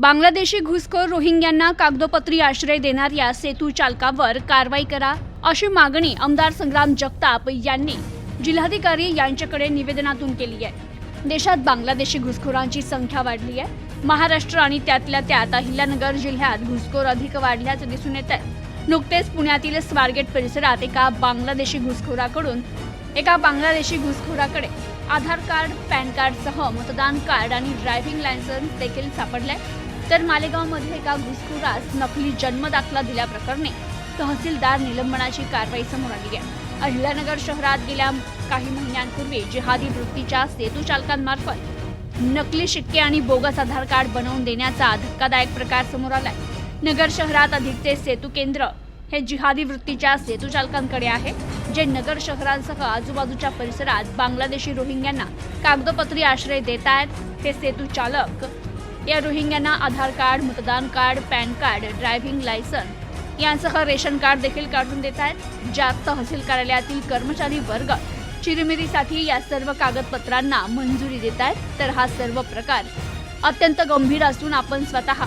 बांगलादेशी घुसखोर रोहिंग्यांना कागदोपत्री आश्रय देणाऱ्या सेतू चालकावर कारवाई करा अशी मागणी आमदार संग्राम जगताप यांनी जिल्हाधिकारी यांच्याकडे निवेदनातून केली आहे. देशात बांगलादेशी घुसखोरांची संख्या वाढली आहे. महाराष्ट्र आणि त्यातल्या त्यात अहिल्यानगर जिल्ह्यात घुसखोर अधिक वाढल्याचं दिसून येत आहे. नुकतेच पुण्यातील स्वारगेट परिसरात एका बांगलादेशी घुसखोराकडून एका बांगलादेशी घुसखोराकडे आधार कार्ड पॅन कार्डसह मतदान कार्ड आणि ड्रायव्हिंग लायसन्स देखील सापडलाय. तर मालेगावमध्ये एका घुसखोरास नकली जन्मदाखला दिल्याप्रकरणी तहसीलदार निलंबनाची कारवाई समोर आली आहे. अहिल्यानगर शहरात गेल्या काही महिन्यांपूर्वी जिहादी वृत्तीच्या सेतू चालकांमार्फत नकली शिक्के आणि बोगस आधार कार्ड बनवून देण्याचा धक्कादायक प्रकार समोर आलाय. नगर शहरात अधिकचे सेतू केंद्र हे जिहादी वृत्तीच्या सेतूचालकांकडे आहे जे नगर शहरांसह आजूबाजूच्या परिसरात बांगलादेशी रोहिंग्यांना कागदोपत्री आश्रय देत आहेत हे सेतू चालक या रोहिंग्यांना आधार कार्ड मतदान card PAN card driving licence यांसह रेशन कार्ड देखील काढून देत आहेत ज्यात तहसील कार्यालयातील कर्मचारी वर्ग चिरमिरीसाठी या सर्व कागदपत्रांना मंजुरी देत आहेत तर हा सर्व प्रकार अत्यंत गंभीर असून आपण स्वतः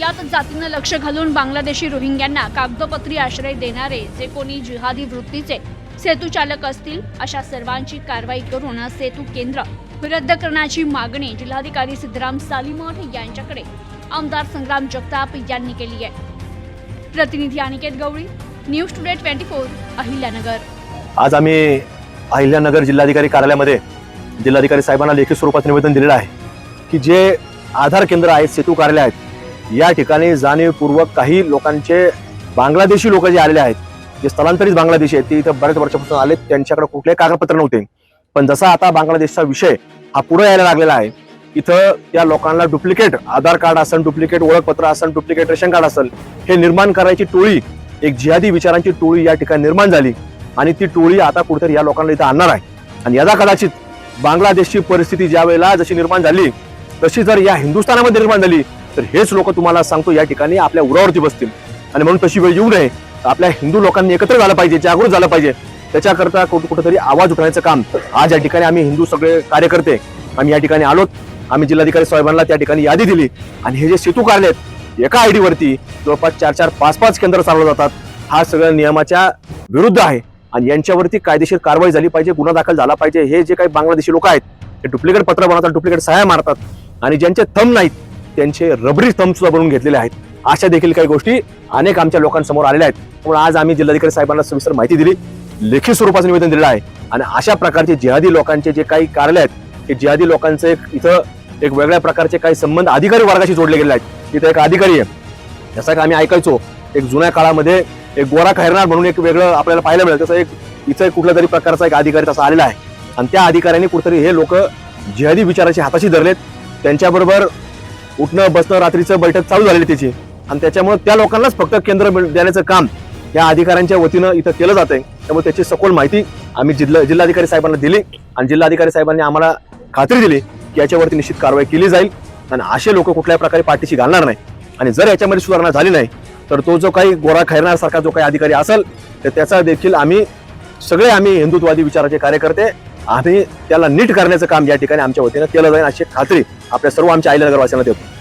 यात जातीनं लक्ष घालून बांगलादेशी रोहिंग्यांना कागदोपत्री आश्रय देणारे जे कोणी जिहादी वृत्तीचे सेतू चालक असतील अशा सर्वांची कारवाई करून सेतू केंद्र रद्द करण्याची मागणी जिल्हाधिकारी सिद्धराम सालीमठ यांच्याकडे. आमदार संग्राम जगताप यांनी केली आहे. प्रतिनिधी Aniket Gawali news today twenty four Ahilyanagar. आज आम्ही अहिल्यानगर जिल्हाधिकारी कार्यालयामध्ये जिल्हाधिकारी साहेबांना लेखी स्वरूपात निवेदन दिलेलं आहे की जे आधार केंद्र आहेत सेतू कार्यालय आहेत या ठिकाणी जाणीवपूर्वक काही लोकांचे बांगलादेशी लोक जे आलेले आहेत जे स्थलांतरित बांगलादेशी आहेत ते इथं बऱ्याच वर्षापासून आले त्यांच्याकडे कुठले कागदपत्र नव्हते. पण जसा आता बांगलादेशचा विषय हा पुढे यायला लागलेला आहे इथं त्या लोकांना डुप्लिकेट आधार कार्ड असेल डुप्लिकेट ओळखपत्र असेल डुप्लिकेट रेशन कार्ड असेल हे निर्माण करायची टोळी एक जिहादी विचारांची टोळी या ठिकाणी निर्माण झाली. आणि ती टोळी आता कुठेतरी या लोकांना इथं आणणार आहे. आणि याचा कदाचित बांगलादेशची परिस्थिती ज्या वेळेला जशी निर्माण झाली तशी जर या हिंदुस्थानामध्ये निर्माण झाली तर हेच लोक तुम्हाला सांगतो या ठिकाणी आपल्या उरावरती बसतील. आणि म्हणून तशी वेळ येऊ नये. आपल्या हिंदू लोकांनी एकत्र झालं पाहिजे जागृत झालं पाहिजे त्याच्याकरता कुठं कुठंतरी आवाज उठवण्याचं काम. आज या ठिकाणी आम्ही हिंदू सगळे कार्यकर्ते आम्ही या ठिकाणी आलोत. आम्ही जिल्हाधिकारी साहेबांना त्या ठिकाणी यादी दिली. आणि हे जे सेतू कार्यालय आहेत एका आय डीवरती जवळपास चार चार पाच पाच केंद्र चालवले जातात. हा सगळ्या नियमाच्या विरुद्ध आहे. आणि यांच्यावरती कायदेशीर कारवाई झाली पाहिजे गुन्हा दाखल झाला पाहिजे. हे जे काही बांगलादेशी लोक आहेत ते डुप्लिकेट पत्र बनवतात डुप्लिकेट सहाय्या मारतात. आणि ज्यांचे थंब नाहीत त्यांचे रबरी थंब सुद्धा बनवून घेतलेले आहेत. अशा देखील काही गोष्टी अनेक आमच्या लोकांसमोर आलेल्या आहेत. त्यामुळे आज आम्ही जिल्हाधिकारी साहेबांना सविस्तर माहिती दिली. लेखी स्वरूपाचं निवेदन दिलेलं आहे. आणि अशा प्रकारचे जिहादी लोकांचे जे काही कार्यालय आहेत ते जिहादी लोकांचे एक इथं एक वेगळ्या प्रकारचे काही संबंध अधिकारी वर्गाशी जोडले गेले आहेत. तिथं एक अधिकारी आहे. जसं की आम्ही ऐकायचो एक जुन्या काळामध्ये एक गोरा खैरणार म्हणून एक वेगळं आपल्याला पाहायला मिळेल. तसं एक इथं कुठल्या तरी प्रकारचा एक अधिकारी तसा आलेला आहे. आणि त्या अधिकाऱ्यांनी कुठेतरी हे लोक जिहादी विचाराशी हाताशी धरलेत. त्यांच्याबरोबर उठणं बसणं रात्रीचं बैठक चालू झालेली त्याची. आणि त्याच्यामुळे त्या लोकांनाच फक्त केंद्र मिळ- देण्याचं काम या अधिकाऱ्यांच्या वतीनं इथं केलं जात आहे त्यामुळे त्याची सखोल माहिती आम्ही जिल्हा जिल्हाधिकारी साहेबांना दिली आणि जिल्हाधिकारी साहेबांनी आम्हाला खात्री दिली की याच्यावरती निश्चित कारवाई केली जाईल आणि असे लोक कुठल्याही प्रकारे पाठीशी घालणार नाही. आणि जर याच्यामध्ये सुधारणा झाली नाही तर तो जो काही गोरा खैरणासारखा जो काही अधिकारी असेल तर त्याचा देखील आम्ही सगळे आम्ही हिंदुत्ववादी विचाराचे कार्यकर्ते आम्ही त्याला नीट करण्याचं काम या ठिकाणी आमच्या वतीनं केलं जाईल. अशी खात्री आपल्या सर्व आमच्या आईला नगरवासियांना देतो.